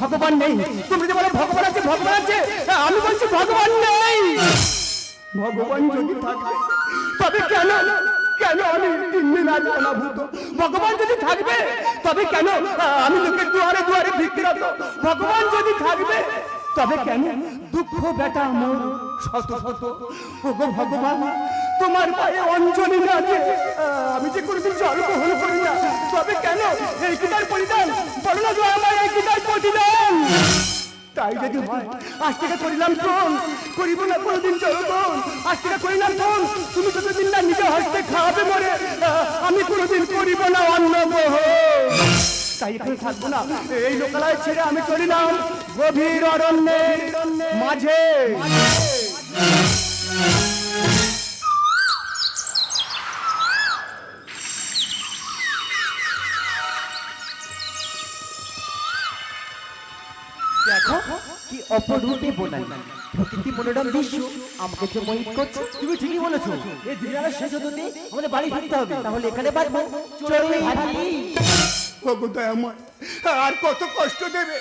ভগবান নেই। তুমি যে বলো ভগবান আছে ভগবান আছে আমি বলছি ভগবান নেই। ভগবান যদি থাকে তবে কেন কেন আমি তিন দিন আজ অনাভূত? ভগবান যদি থাকবে, তবে কেন আমি লোকের দুয়ারে দুয়ারে ভিক্ষিরত ভগবান যদি থাকবে, তবে কেন? দুঃখ বেটা আমার, শত শত। ভগবান, তোমার পায়ে অঞ্জলি না আমি যে কোনোদিন জল গ্রহণ তবে কেন? এই কিতার পরিধান। বলো না গো আমার এই কিতার প্রতিদান তাই যদি হয়, আজ থেকে করিলাম ফোন করিব না কোনোদিন চলতন আজ থেকে করিলাম ফোন তুমি যতদিন না নিজে হস্তে খাওয়াবে মরে আমি কোনোদিন করিব না অন্য মোহ। তাই এখানে থাকব না। এই লোকালয় ছেড়ে আমি চলিলাম গভীর অরণ্যের মাঝে। কি অপরূপে প্রকৃতি মনোরম দৃশ্য আমাকে যে মোহিত করছে, তুমি ঠিকই বলেছ। এই দিনের শেষ হতে আমাদের বাড়ি ফিরতে হবে। তাহলে এখানে বাঁচবো। চলো হাতি ওগো দয়াময় আর কত কষ্ট দেবে,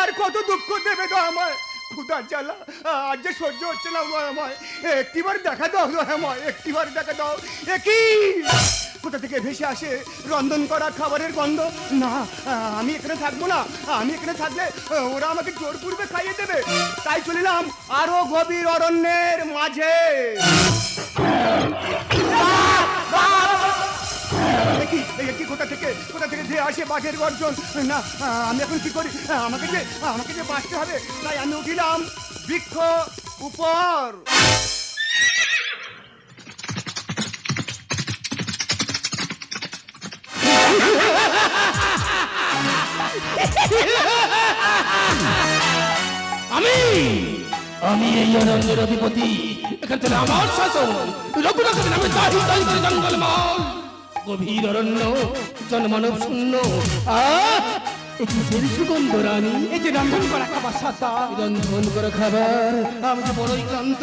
আর কত দুঃখ দেবে দয়াময় ক্ষুদার জ্বালা, আর যে সহ্য হচ্ছে না দয়াময় একটিবার দেখা দাও দয়াময় একটিবার দেখা দাও। একই কোথা থেকে ভেসে আসে? রন্ধন করা খাবারের গন্ধ? না, আমি এখানে থাকব না। আমি এখানে থাকলে, ওরা আমাকে জোর পূর্বে খাইয়ে দেবে। তাই চলিলাম আরও গভীর অরণ্যের মাঝে। কি কোথা থেকে কোথা থেকে যে আসে বাঘের গর্জন। না, আমি এখন কি করি? আমাকে যে আমাকে যে বাঁচতে হবে। তাই আমি উঠিলাম বৃক্ষ উপর। আমি আমি এই অরণ্যের অধিপতি। এখান থেকে আমার শাসন রঘুনাথের নামে দাহি দাহি করে জঙ্গলমল গভীর অরণ্য, জনমানব শূন্য। আহ সুগন্ধ রানী, এই যে রন্ধন করা খাবার সাদা। রন্ধন করে খাবার, আমি যে বড়ই ক্লান্ত,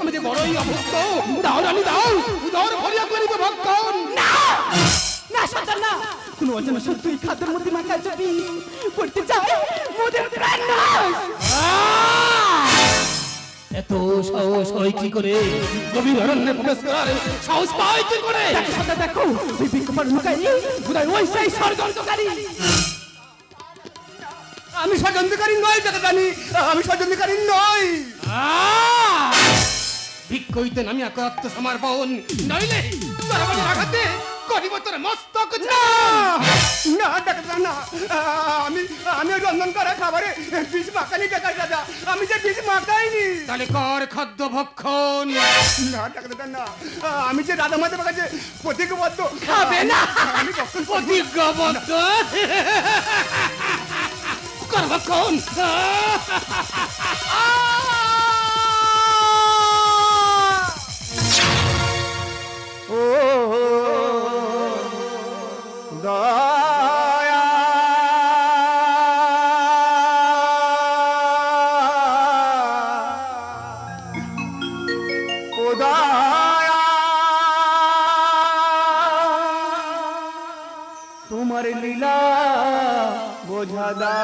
আমি যে বড়ই অভুক্ত দাও রানী, দাও ভরিয়া করিব না কোন অজানা এই খাদ্যের মধ্যে পড়তে চায় মোদের প্রাণ এত সাহস হয় কি করে? গভীর অরণ্যে প্রবেশ করার সাহস পায় কি করে? সাদা দেখো ওই লুকাই বোধহয় ওই সেই ষড়যন্ত্রকারী। আমি ষড়যন্ত্রকারী নই দাদা জানি আমি ষড়যন্ত্রকারী নই। ভিক্ষইতে নামি আত্মসমর্পণ নইলে আঘাতে করিব তোর মস্তক ছাড়। না ডাক্তার না আমি আমি রন্ধন করা খাবারে বিষ মাখানি ডাক্তার দাদা। আমি যে বিষ মাখাইনি। তাহলে কর খাদ্য ভক্ষণ। না ডাক্তার না আমি যে রাধা মাধব কাছে প্রতিজ্ঞবদ্ধ। খাবে না। আমি কখন প্রতিজ্ঞাবদ্ধ। কর ভক্ষণ। তোমার লীলা বোঝাদা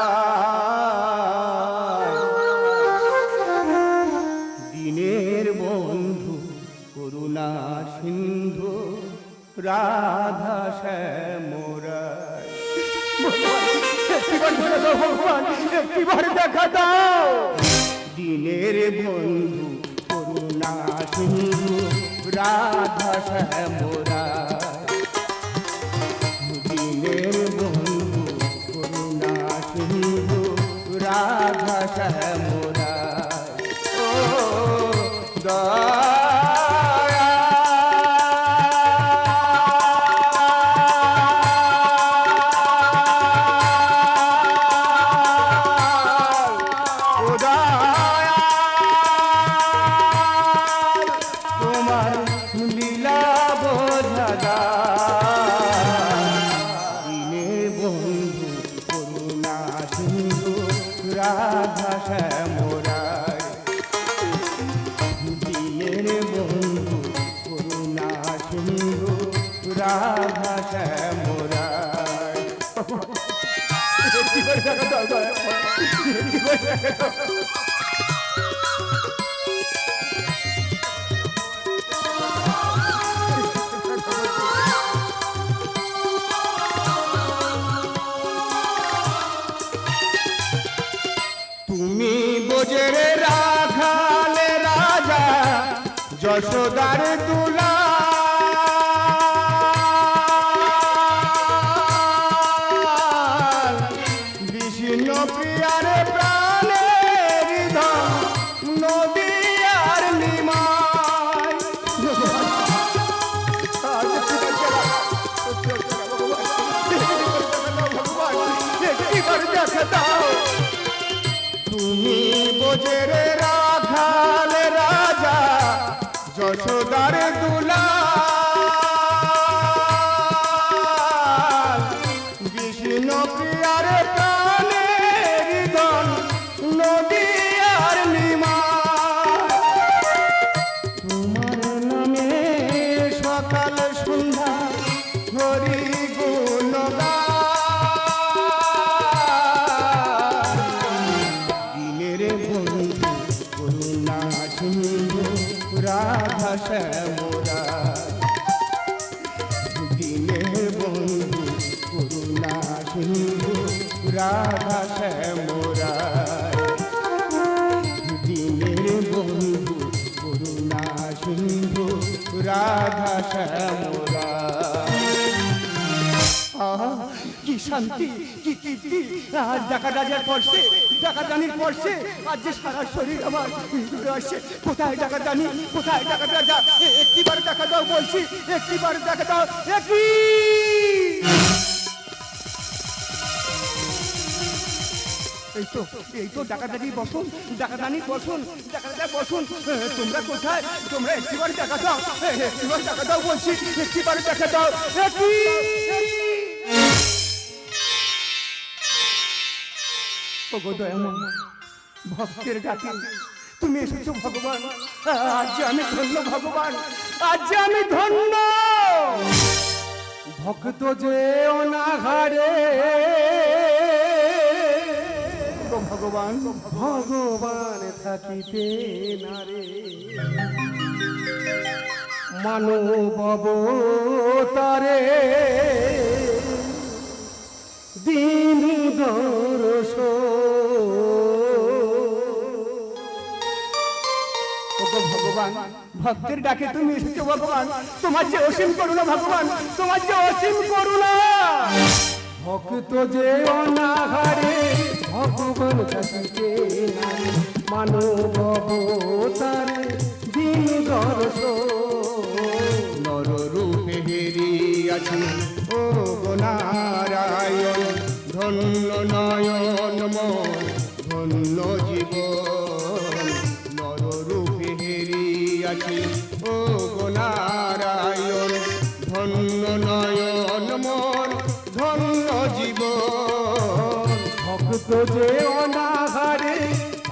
দিনের বন্ধু করুণা সিন্ধু রাধা শ্যামরা ভগবান একটিবার দেখা দাও। দিনের বন্ধু করুণা সিন্ধু রাধা শ্যামরা রাধা রাধা শ্যামরায় তুমি বোঝেরে রাখালে রাজা যশোদার দুলা রাধা দিনের কি শান্তি? কি কীর্তি আজ ডাকা রাজার পর্ষে ডাকা রানীর পর্ষে আজ যে সারা শরীর আমার আসছে কোথায় ডাকা রানী কোথায় ডাকা রাজা একটিবার দেখা দাও বলছি একটিবার দেখা দাও একই বসুন বসুন বসুন। তোমরা কোথায়? তোমরা দেখা দাও। দেখা দাও বলছি দেখা দাও। দয়াময়, ভক্তের ডাকে তুমি এসেছ ভগবান। আজ আমি ধন্য ভগবান, আজ আমি ধন্য। ভক্ত যে অনাহারে ভগবান ভগবান থাকিতে নারে মানব তারে। দিন দরস ভগবান ভক্তির ডাকে তুমি এসেছ ভগবান। তোমার যে অসীম করুণা ভগবান তোমার যে অসীম করুণা। ভক্ত যে অনাহারে ভগবান থাকিতে মানব তার দিন দর্শ নর রূপে ও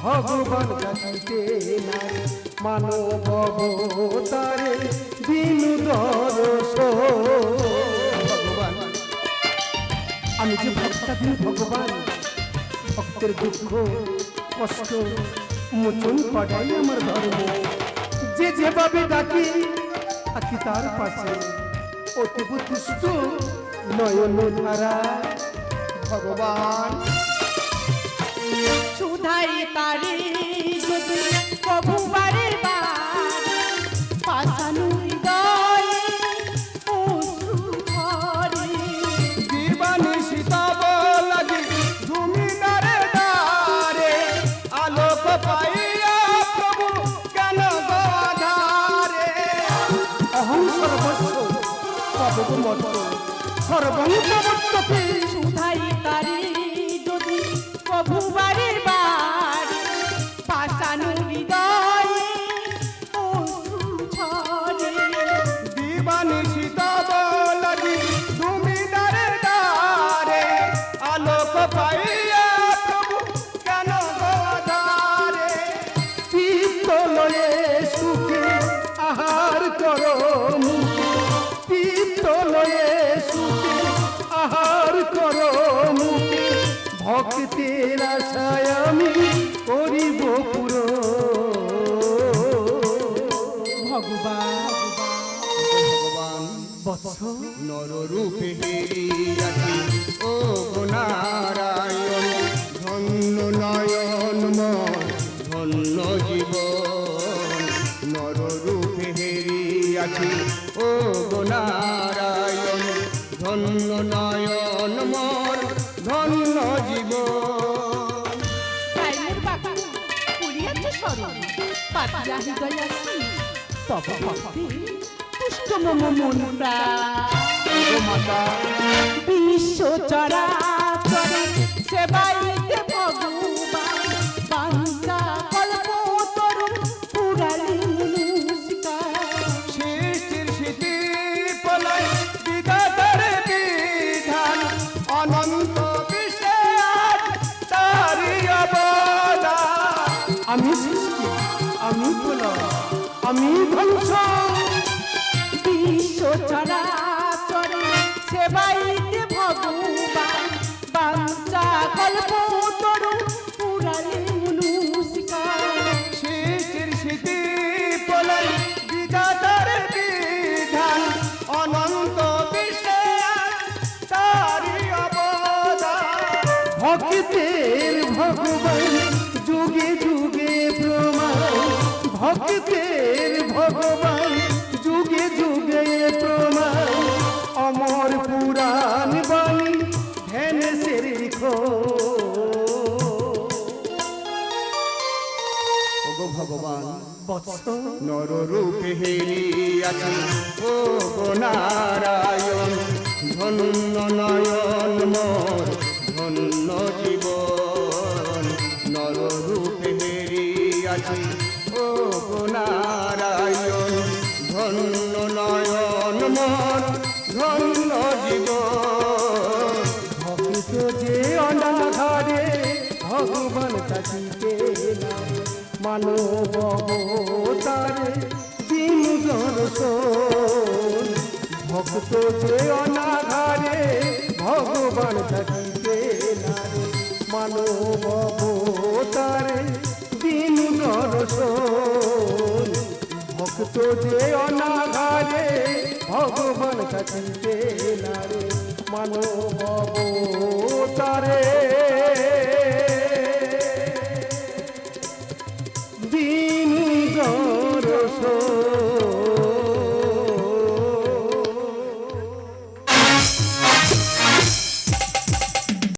ভগবান কাছে নারে মানব তারে দিন দরস ভগবান, আমি যে ভক্তাধীন ভগবান, ভক্তের দুঃখ, কষ্ট, মোচন করাই আমার ধর্ম। যে যেভাবে ডাকি থাকি তার পাশে। অতীব তুষ্ট নয়ন ধারা ভগবান সুধাই তারে যদি প্রভু বারে বার পাশানু হৃদয়ে অশ্রু ঝরে। দিবানি সীতাব লাগি তুমি দারে দারে আলোক পাইয়া প্রভু কেন গধারে অহং সর্বস্ব সর্বমত সর্বং প্রবর্ততে সুধাই তারে প্রভু বারে পাশানু হৃদয়ে। দিবানি সীতাব লাগি তুমি দারে দারে আলোক পাইয়া বৎস নররূপে ও নারায়ণ ধন্য নয়ন মন ধন্য জীবন। নররূপে হেরিয়াছি ও নারায়ণ ধন্য নয়ন মন ধন্য জীবন। পাতিয়া হৃদয় আসি। তব ভক্তি পুষ্ট মম মন ও মাতা বিশ্ব চরা সেবাই ভগবান ভগবান বৎস। নররূপে হেরিয়াছি ও নারায়ণ ধন্য নয়ন মোর। মানব তারে দিন দর্শন ভক্ত যে অনাঘারে ভগবান থাকিতে মানব তারে দিন দর্শন ভক্ত যে অনাঘারে ভগবান থাকিতে নারে। মানব